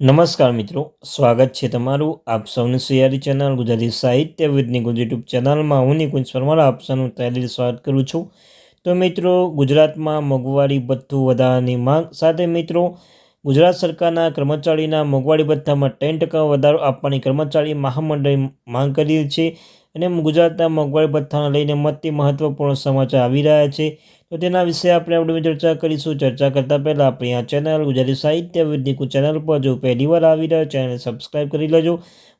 નમસ્કાર મિત્રો, સ્વાગત છે તમારું આપ સૌની સિયારી ચેનલ ગુજરાતી સાહિત્ય વિદ નિકુંજ યુટ્યુબ ચેનલમાં. હું નિકુંજ પરમાર, આપ સૌનું તહેલી સ્વાગત કરું છું. તો મિત્રો, ગુજરાતમાં મોંઘવારી ભથ્થું વધારાની માંગ સાથે મિત્રો, ગુજરાત સરકારના કર્મચારીના મોંઘવારી ભથ્થામાં ટેન ટકા વધારો આપવાની કર્મચારી મહામંડળે માંગ કરી છે અને ગુજરાતના મોંઘવારી ભથ્થાને લઈને મતથી મહત્વપૂર્ણ સમાચાર આવી રહ્યા છે. તો તેના વિશે આપણે આપણે ચર્ચા કરીશું. ચર્ચા કરતાં પહેલાં આપણી આ ચેનલ ગુજરાતી સાહિત્ય વિદ્યકુ ચેનલ પર જો પહેલી વાર આવી રહ્યો ચેનલ સબસ્ક્રાઈબ કરી લેજો.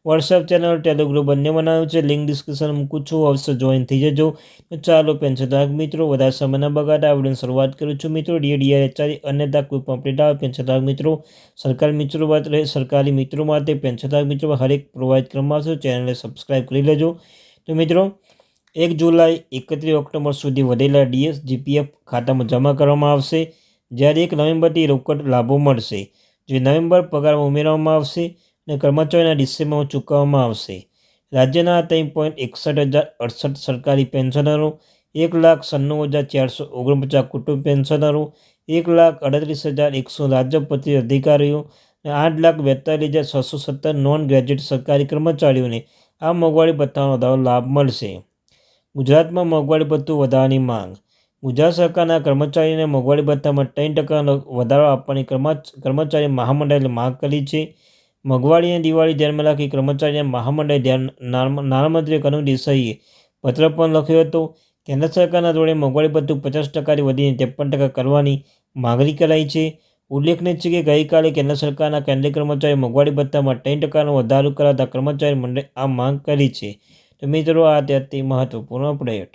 વોટ્સએપ ચેનલ ટેલિગ્રુપ બંને બનાવ્યું છે. લિંક ડિસ્ક્રિપ્શન મૂકું છું. અવશ્ય જોઈન થઈ જજો. તો ચાલો પેન્શનધારક મિત્રો, વધારે સમયના બગાડ આવડીને શરૂઆત કરું છું. મિત્રો ડીએ ડીઆર એચઆરી અન્યતા કોઈ પણ અપડેટ આવે પેન્શનધારક મિત્રો, સરકારી મિત્રો વાત રહે, સરકારી મિત્રો માટે પેન્શનધારક મિત્રો, હરેક પ્રોવાઈડ કરવામાં આવશે. ચેનલને સબસ્ક્રાઈબ કરી લેજો. તો મિત્રો એક જુલાઈ એકત્રીસ ઓક્ટોબર સુધી વધેલા ડીએસ જીપીએફ ખાતામાં જમા કરવામાં આવશે. જ્યારે એક નવેમ્બરથી રોકડ લાભો મળશે, જે નવેમ્બર પગારમાં ઉમેરવામાં આવશે અને કર્મચારીના ડિસેમ્બરમાં ચૂકવવામાં આવશે. રાજ્યના ત્રણ પોઈન્ટ એકસઠ હજાર અડસઠ સરકારી પેન્શનરો, એક લાખ સન્નું હજાર ચારસો ઓગણપચાસ કુટુંબ પેન્શનરો, એક લાખ અડત્રીસ હજાર એકસો રાજ્યપતિ અધિકારીઓ અને આઠ લાખ બેતાલીસ હજાર છસો સત્તર નોન ગ્રેજ્યુએટ સરકારી કર્મચારીઓને આ મોંઘવારી ભથ્થાનો લાભ મળશે. ગુજરાતમાં મોંઘવારી ભથ્થું વધારવાની માંગ. ગુજરાત સરકારના કર્મચારીને મોંઘવારી ભથ્થામાં ત્રણ ટકાનો વધારો આપવાની કર્મચારી મહામંડળે માંગ કરી છે. મોંઘવારી અને દિવાળી ધ્યાનમાં રાખી કર્મચારીને મહામંડળે ધ્યાન નાણામંત્રી કનુ દેસાઈએ પત્ર પણ લખ્યો હતો. કેન્દ્ર સરકારના ધોરણે મોંઘવારી ભથ્થું પચાસ ટકાથી વધીને ત્રેપન ટકા કરવાની માગણી કરાઈ છે. ઉલ્લેખનીય છે કે ગઈકાલે કેન્દ્ર સરકારના કેન્દ્રીય કર્મચારી મોંઘવારી ભથ્થામાં ત્રણ ટકાનો વધારો કરાતા કર્મચારી મંડળે આ માંગ કરી છે. તો મિત્રો આ અત્યારથી મહત્વપૂર્ણ અપડેટ